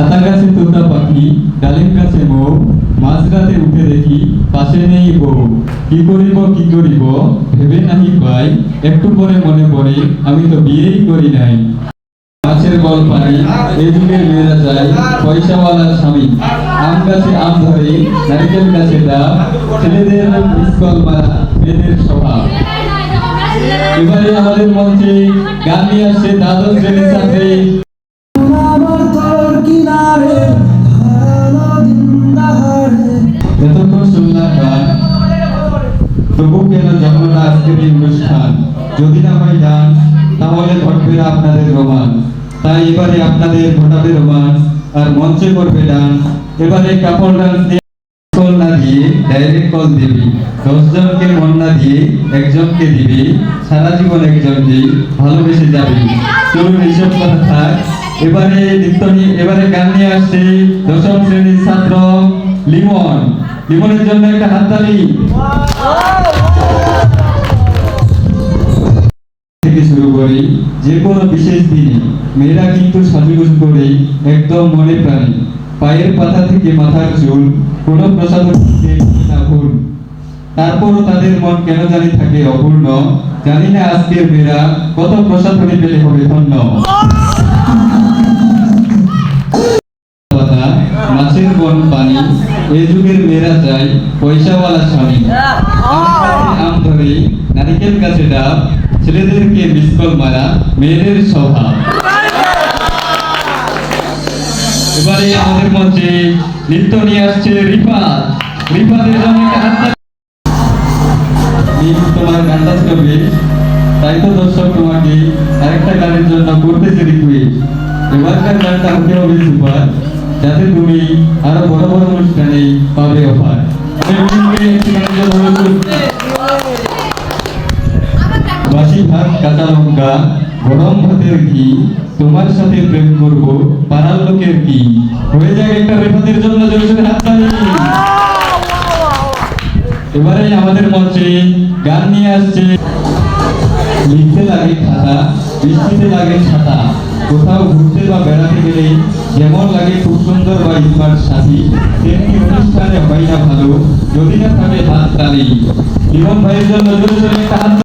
আতা তোতা পাখি ডালিম গাছে মৌ মাঝরাতে উঠে দেখি, পাশে নেই বউ। কি করিব কি করিব, ভেবে নাহি পাই। একটু পরে মনে পড়ে, আমি তো বিয়েই করি নাই। মাছের বল পানি এই যুগের মেয়েরা যায় পয়সাওয়ালার স্বামী। আম গাছে আম ধরে, নারিকেল গাছে ডাব ছেলেদের মিসকল মারা মেয়েদের স্বভাব। এবারে আমাদের মঞ্চে গান নিয়ে আসছে দ্বাদশ শ্রেণির ছাত্রী। তবু কেন জন্ম আজকের এই অনুষ্ঠান। যদি না হয় ডান্স তাহলে ঘটবে না আপনাদের রোমান্স তাই এবারে আপনাদের ঘটাবে রোমান্স আর মঞ্চে করবে ডান্স এবারে কাপড় ডান্স কল না দিয়ে ডাইরেক্ট কল দিবি। দশজনকে মন না দিয়ে একজনকে দিবি। সারা জীবন একজনকে ভালোবেসে যাবি। চলুন এইসব কথা থাক। এবারে নৃত্য এবারে গান নিয়ে আসছে দশম শ্রেণির ছাত্র লিমন। লিমনের জন্য একটা হাততালি। থেকে শুরু করি, যে কোনো বিশেষ দিনে। মেয়েরা কিন্তু সাজুগুজু করে একদম মনে পায়ের পাতা থেকে মাথার চুল, কোনো ভুল। তারপরও তাদের মন কেন জানি থাকে অপূর্ণ। জানি না আজকের মেয়েরা কত প্রসাধনী পেলে হবে ধন্য। মাছের বন পানি এই যুগের মেয়েরা চাই পয়সাওয়ালা স্বামী। আম ধরে নারিকেল গাছে ডাব ছেলেদেরকে মিসকল মারা মেয়েদের স্বভাব এবারে আমাদের মঞ্চে নৃত্য নিয়ে আসছে রিফাত রিফাতের জন্য তোমার গানটা ছিল বেশ। তাই তো দর্শক তোমাকে আরেকটা গানের জন্য করতেছে রিকোয়েস্ট এবারকার গানটা হতে হবে সুপার যাতে তুমি আরও বড় বড় অনুষ্ঠানে পাবে অফার। কাঁচা লঙ্কা গরম ভাতের তোমার সাথে প্রেম পাড়ার লোকের কি হয়ে যায় একটা রেফাতের জন্য এবারে আমাদের মঞ্চে গান নিয়ে আসছে। লিখতে লাগে খাতা, বৃষ্টিতে লাগে ছাতা। কোথাও ঘুরতে বা বেড়াতে গেলে যেমন লাগে খুব সুন্দর বা স্মার্ট সাথী, তেমনি অনুষ্ঠানে হয় না ভালো। যদি না থাকে, হাত তালি। জীবন ভাইয়ের জন্য